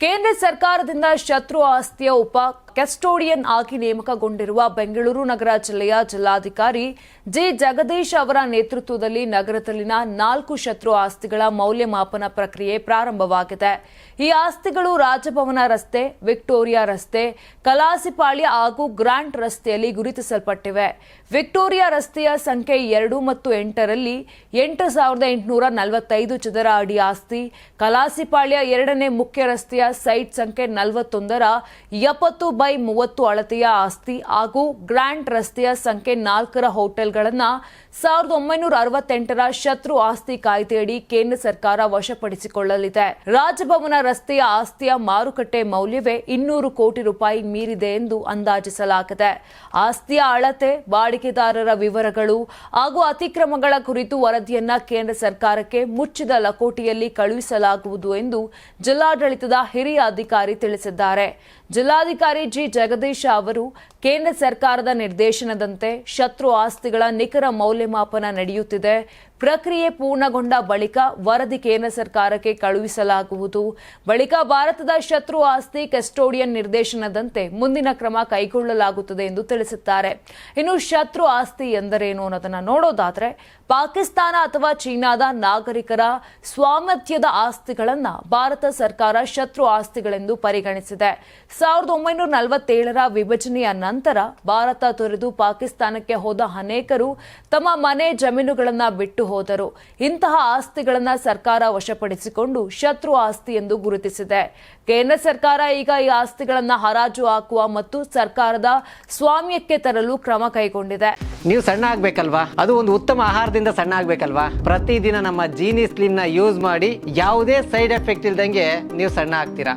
ಕೇಂದ್ರ ಸರ್ಕಾರದಿಂದ ಶತ್ರು ಆಸ್ತಿಯ ಉಪ ಕೆಸ್ಟೋಡಿಯನ್ ಆಗಿ ನೇಮಕಗೊಂಡಿರುವ ಬೆಂಗಳೂರು ನಗರ ಜಿಲ್ಲೆಯ ಜಿಲ್ಲಾಧಿಕಾರಿ ಜಿ ಜಗದೀಶ್ ಅವರ ನೇತೃತ್ವದಲ್ಲಿ ನಗರದಲ್ಲಿನ ನಾಲ್ಕು ಶತ್ರು ಆಸ್ತಿಗಳ ಮೌಲ್ಯಮಾಪನ ಪ್ರಕ್ರಿಯೆ ಪ್ರಾರಂಭವಾಗಿದೆ. ಈ ಆಸ್ತಿಗಳು ರಾಜಭವನ ರಸ್ತೆ, ವಿಕ್ಟೋರಿಯಾ ರಸ್ತೆ, ಕಲಾಸಿಪಾಳ್ಯ ಹಾಗೂ ಗ್ರಾಂಟ್ ರಸ್ತೆಯಲ್ಲಿ ಗುರುತಿಸಲ್ಪಟ್ಟಿವೆ. ವಿಕ್ಟೋರಿಯಾ ರಸ್ತೆಯ ಸಂಖ್ಯೆ ಎರಡು ಮತ್ತು ಎಂಟರಲ್ಲಿ ಎಂಟು ಸಾವಿರದ ಎಂಟುನೂರ ನಲವತ್ತೈದು ಚದರ ಅಡಿ ಆಸ್ತಿ, ಕಲಾಸಿಪಾಳ್ಯ ಎರಡನೇ ಮುಖ್ಯ ರಸ್ತೆಯ ಸೈಟ್ ಸಂಖ್ಯೆ ನಲವತ್ತೊಂದರ ಎಪ್ಪತ್ತು ಬೈ ಮೂವತ್ತು ಅಳತೆಯ ಆಸ್ತಿ ಹಾಗೂ ಗ್ರ್ಯಾಂಡ್ ರಸ್ತೆಯ ಸಂಖ್ಯೆ ನಾಲ್ಕರ ಹೋಟೆಲ್ಗಳನ್ನ ಸಾವಿರದ ಒಂಬೈನೂರ ಅರವತ್ತೆಂಟರ ಶತ್ರು ಆಸ್ತಿ ಕಾಯ್ದೆಯಡಿ ಕೇಂದ್ರ ಸರ್ಕಾರ ವಶಪಡಿಸಿಕೊಳ್ಳಲಿದೆ. ರಾಜಭವನ ರಸ್ತೆಯ ಆಸ್ತಿಯ ಮಾರುಕಟ್ಟೆ ಮೌಲ್ಯವೇ ಇನ್ನೂರು ಕೋಟಿ ರೂಪಾಯಿ ಮೀರಿದೆ ಎಂದು ಅಂದಾಜಿಸಲಾಗಿದೆ. ಆಸ್ತಿಯ ಅಳತೆ, ಬಾಡಿಗೆದಾರರ ವಿವರಗಳು ಹಾಗೂ ಅತಿಕ್ರಮಗಳ ಕುರಿತು ವರದಿಯನ್ನ ಕೇಂದ್ರ ಸರ್ಕಾರಕ್ಕೆ ಮುಚ್ಚಿದ ಲಕೋಟೆಯಲ್ಲಿ ಕಳುಹಿಸಲಾಗುವುದು ಎಂದು ಜಿಲ್ಲಾಡಳಿತದ ಹಿರಿಯ ಅಧಿಕಾರಿ ತಿಳಿಸಿದ್ದಾರೆ. ಜಿಲ್ಲಾಧಿಕಾರಿ ಜಿ ಜಗದೀಶ ಅವರು ಕೇಂದ್ರ ಸರ್ಕಾರದ ನಿರ್ದೇಶನದಂತೆ ಶತ್ರು ಆಸ್ತಿಗಳ ನಿಖರ ಮೌಲ್ಯಮಾಪನ ನಡೆಯುತ್ತಿದೆ. ಪ್ರಕ್ರಿಯೆ ಪೂರ್ಣಗೊಂಡ ಬಳಿಕ ವರದಿ ಕೇಂದ್ರ ಸರ್ಕಾರಕ್ಕೆ ಕಳುಹಿಸಲಾಗುವುದು. ಬಳಿಕ ಭಾರತದ ಶತ್ರು ಆಸ್ತಿ ಕಸ್ಟೋಡಿಯನ್ ನಿರ್ದೇಶನದಂತೆ ಮುಂದಿನ ಕ್ರಮ ಕೈಗೊಳ್ಳಲಾಗುತ್ತದೆ ಎಂದು ತಿಳಿಸುತ್ತಾರೆ ಇನ್ನು ಶತ್ರು ಆಸ್ತಿ ಎಂದರೇನು ಅನ್ನೋದನ್ನ ನೋಡೋದಾದ್ರೆ ಪಾಕಿಸ್ತಾನ ಅಥವಾ ಚೀನಾದ ನಾಗರಿಕರ ಸ್ವಾಮರ್ಥ್ಯದ ಆಸ್ತಿಗಳನ್ನ ಭಾರತ ಸರ್ಕಾರ ಶತ್ರು ಆಸ್ತಿಗಳೆಂದು ಪರಿಗಣಿಸಿದೆ. ಸಾವಿರದ ಒಂಬೈನೂರ ನಲವತ್ತೇಳರ ವಿಭಜನೆಯ ನಂತರ ಭಾರತ ತೊರೆದು ಪಾಕಿಸ್ತಾನಕ್ಕೆ ಹೋದ ಅನೇಕರು ತಮ್ಮ ಮನೆ ಜಮೀನುಗಳನ್ನು ಬಿಟ್ಟು ಹೋದರು. ಇಂತಹ ಆಸ್ತಿಗಳನ್ನು ಸರ್ಕಾರ ವಶಪಡಿಸಿಕೊಂಡು ಶತ್ರು ಆಸ್ತಿ ಎಂದು ಗುರುತಿಸಿದೆ. ಕೇಂದ್ರ ಸರ್ಕಾರ ಈಗ ಈ ಆಸ್ತಿಗಳನ್ನು ಹರಾಜು ಹಾಕುವ ಮತ್ತು ಸರ್ಕಾರದ ಸ್ವಾಮ್ಯಕ್ಕೆ ತರಲು ಕ್ರಮ ಕೈಗೊಂಡಿದೆ. ನೀವು ಸಣ್ಣ ಆಗ್ಬೇಕಲ್ವಾ? ಅದು ಒಂದು ಉತ್ತಮ ಆಹಾರದಿಂದ ಸಣ್ಣ ಆಗ್ಬೇಕಲ್ವಾ? ಪ್ರತಿದಿನ ನಮ್ಮ ಜೀನಿ ಸ್ಲಿಮ್ನ ಯೂಸ್ ಮಾಡಿ ಯಾವುದೇ ಸೈಡ್ ಎಫೆಕ್ಟ್ ಇಲ್ದಂಗೆ ನೀವು ಸಣ್ಣ ಆಗ್ತೀರಾ?